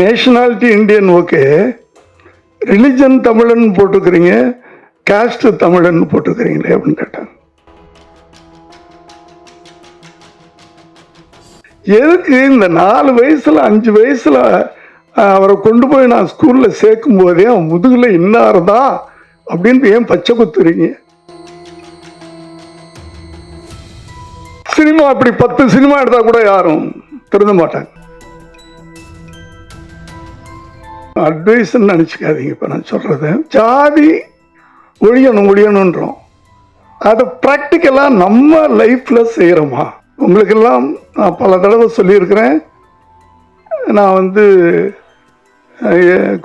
Nationality Indian okay religion தமிழன் போட்டுக்கிறீங்க cost தமிழன் போட்டுக்கிறீங்களே அப்படின்னு கேட்டாங்க. எதுக்கு இந்த நாலு வயசில் அஞ்சு வயசில் அவரை கொண்டு போய் நான் ஸ்கூலில் சேர்க்கும் போதே அவன் முதுகில் இன்னார்தா அப்படின்னு ஏன் பச்சை குத்துறீங்க? சினிமா அப்படி பத்து சினிமா எடுத்தால் கூட யாரும் திருந்த மாட்டாங்க. அட்வைஸ் நினச்சிக்காதீங்க. இப்போ நான் சொல்கிறது ஜாதி ஒழியணும் ஒழியணுன்றோம். அதை ப்ராக்டிக்கலாக நம்ம லைஃப்பில் செய்கிறோமா உங்களுக்கெல்லாம் நான் பல தடவை சொல்லியிருக்கிறேன். நான் வந்து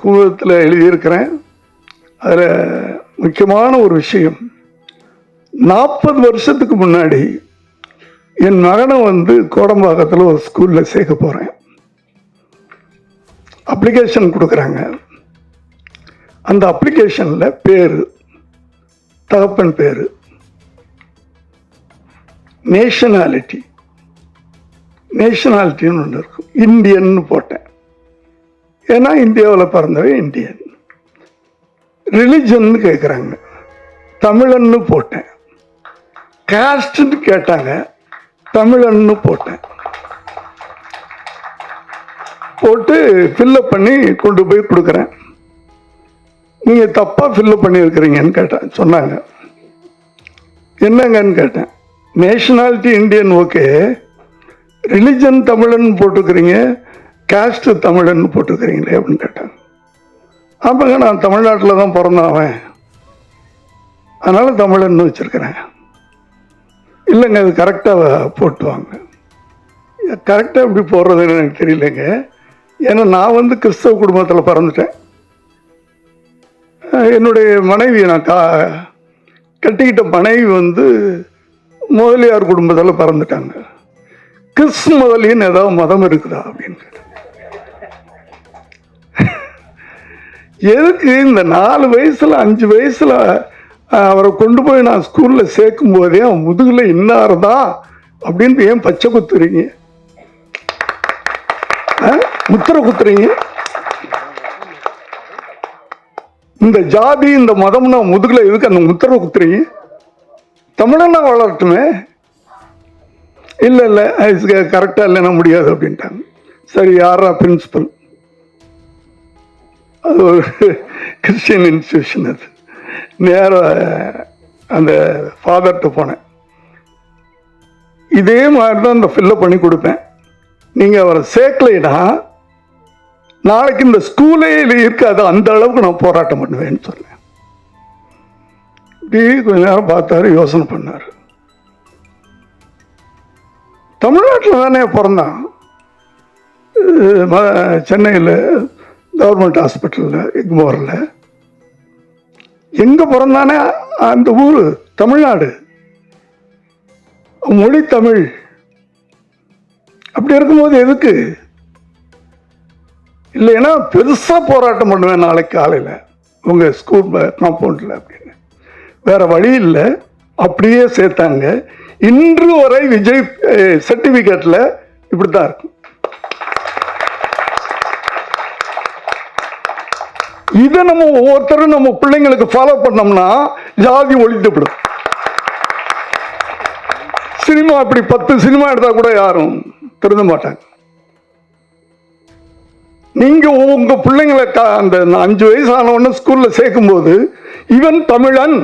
குழுவத்தில் எழுதியிருக்கிறேன். அதில் முக்கியமான ஒரு விஷயம். நாற்பது வருஷத்துக்கு முன்னாடி என் மகனை வந்து கோடம்பாக்கத்தில் ஒரு ஸ்கூலில் சேர்க்க போகிறேன் அப்ளிகேஷன் கொடுக்குறாங்க. அந்த அப்ளிகேஷனில் பேர் தகப்பன் பேர் நேஷனாலிட்டி நேஷனாலிட்டின்னு ஒன்று இருக்கும் இந்தியன்னு போட்டேன். ஏன்னா இந்தியாவில் பிறந்தவன் இந்தியன். ரிலிஜன்னு கேட்குறாங்க தமிழன்னு போட்டேன். காஸ்ட்னு கேட்டாங்க. தமிழன்னு போட்டேன். போட்டு ஃபில்லப் பண்ணி கொண்டு போய் கொடுக்குறேன். நீங்கள் தப்பாக ஃபில்லப் பண்ணியிருக்கிறீங்கன்னு கேட்டேன். சொன்னாங்க. என்னங்கன்னு கேட்டேன். நேஷனாலிட்டி இந்தியன் ஓகே ரிலிஜன் தமிழன் போட்டுக்கிறீங்க. காஸ்ட்டு தமிழன் போட்டுக்கிறீங்களே அப்படின்னு கேட்டேன். ஆமாங்க நான் தமிழ்நாட்டில் தான் பிறந்தவன் அதனால் தமிழன் வச்சுருக்கிறேன். இல்லைங்க அது கரெக்டாக போட்டுவாங்க. கரெக்டாக எப்படி போடுறதுன்னு எனக்கு தெரியலங்க. ஏன்னா நான் வந்து கிறிஸ்தவ குடும்பத்தில் பிறந்துட்டேன். என்னுடைய மனைவி நான் கா கட்டிக்கிட்ட மனைவி வந்து முதலியார் குடும்பத்தில் பிறந்துட்டாங்க. கிறிஸ்து முதலின்னு ஏதாவது மதம் இருக்குதா அப்படின்னு எதுக்கு இந்த நாலு வயசில் அஞ்சு வயசில் அவரை கொண்டு போய் நான் ஸ்கூலில் சேர்க்கும் போதே அவன் முதுகுல இன்னார்தான் அப்படின்னு ஏன் பச்சை குத்துறீங்க? முத்திரை குத்துறீங்க இந்த ஜாதி இந்த மதம்னா முதுகுல எதுக்கு அந்த முத்திரை குத்துறீங்க தமிழன்னா வளரட்டுமே இல்லை இல்லை கரெக்டாக இல்லைன்னா முடியாது அப்படின்ட்டாங்க. சரி யாரா பிரின்சிபல் அது ஒரு கிறிஸ்டியன் இன்ஸ்டியூஷன் அது. நேராக அந்த ஃபாதர்கிட்ட போனேன். இதே மாதிரி தான் இந்த ஃபில்லப் பண்ணி கொடுப்பேன். நீங்கள் அவரை சேர்க்கலைன்னா நாளைக்கு இந்த ஸ்கூலே இருக்காது. அந்த அளவுக்கு நான் போராட்டம் பண்ணுவேன்னு சொன்னேன். இப்படி கொஞ்ச நேரம் பார்த்தாரு யோசனை பண்ணார். தமிழ்நாட்டில் தானே பிறந்தான். சென்னையில் கவர்மெண்ட் ஹாஸ்பிட்டலில் எக்மோரில் எங்கே பிறந்தானே அந்த ஊர்? தமிழ்நாடு. மொழி தமிழ். அப்படி இருக்கும்போது எதுக்கு? இல்லைன்னா பெருசாக போராட்டம் பண்ணுவேன் நாளைக்கு காலையில். உங்கள் ஸ்கூல் காம்பவுண்டில் அப்படின்னு. வேற வழி இல்லை. அப்படியே சேர்த்தாங்க. இன்று வரை விஜய் சர்டிஃபிகேட்டில் இப்படி தான் இருக்கும். இதை நம்ம ஒவ்வொருத்தரும் நம்ம பிள்ளைங்களுக்கு ஃபாலோ பண்ணோம்னா ஜாதி ஒழித்துவிடும் சினிமா அப்படி பத்து சினிமா எடுத்தால் கூட யாரும் திருந்த மாட்டாங்க. நீங்க உங்க பிள்ளைங்களை க- அந்த அஞ்சு வயசு ஆன உடனே ஸ்கூல்ல சேர்க்கும் போது இவன் தமிழன்.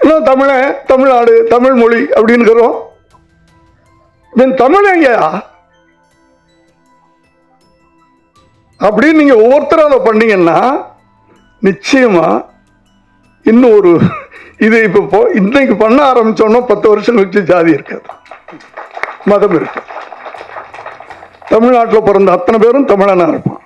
இவன் தமிழன் தமிழ்நாடு தமிழ் மொழி அப்படின்னுக்கிறோம் இவன் தமிழங்கயா அப்படின்னு நீங்க ஒவ்வொருத்தரும் அதை பண்ணீங்கன்னா நிச்சயமா இன்னும் ஒரு இது இப்போ இன்னைக்கு பண்ண ஆரம்பிச்சோன்னா பத்து வருஷம் கழிச்சு ஜாதி இருக்காது. மதம் இருக்கு தமிழ்நாட்டில் பிறந்த அத்தனை பேரும் தமிழனாக இருப்பான்.